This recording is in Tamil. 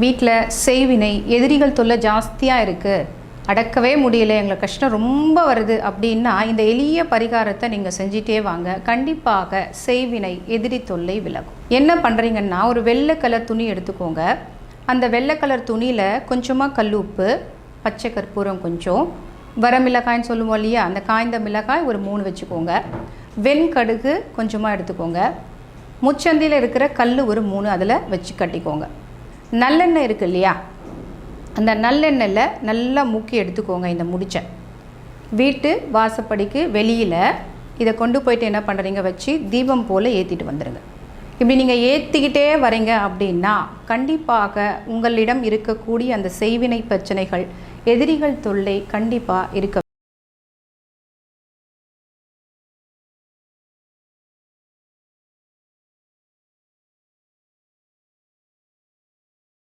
வீட்டில் செய்வினை எதிரிகள் தொல்லை ஜாஸ்தியாக இருக்குது அடக்கவே முடியல. எங்களுக்கு கஷ்டம் ரொம்ப வருது அப்படின்னா இந்த எளிய பரிகாரத்தை நீங்கள் செஞ்சிட்டே வாங்க. கண்டிப்பாக செய்வினை எதிரி தொல்லை விலகும். என்ன பண்ணுறீங்கன்னா ஒரு வெள்ளை கலர் துணி எடுத்துக்கோங்க. அந்த வெள்ளை கலர் துணியில் கொஞ்சமாக கல்லுப்பு பச்சை கற்பூரம் கொஞ்சம் வர மிளகாய்ன்னு சொல்லுவோம் இல்லையா? அந்த காய்ந்த மிளகாய் ஒரு மூணு வச்சுக்கோங்க. வெண்கடுகு கொஞ்சமாக எடுத்துக்கோங்க. முச்சந்தியில் இருக்கிற கல் ஒரு மூணு அதில் வச்சு கட்டிக்கோங்க. நல்லெண்ணெய் இருக்கு இல்லையா அந்த நல்லெண்ணெயில் நல்லா முக்கி எடுத்துக்கோங்க இந்த முடிச்சை. வீட்டு வாசப்படிக்கு வெளியில் இதை கொண்டு போயிட்டு என்ன பண்ணுறீங்க வச்சு தீபம் போல் ஏற்றிட்டு வந்துடுங்க இப்படி நீங்கள் ஏற்றிக்கிட்டே வரீங்க அப்படின்னா கண்டிப்பாக உங்களிடம் இருக்கக்கூடிய அந்த செய்வினை பிரச்சனைகள் எதிரிகள் தொல்லை கண்டிப்பாக இருக்க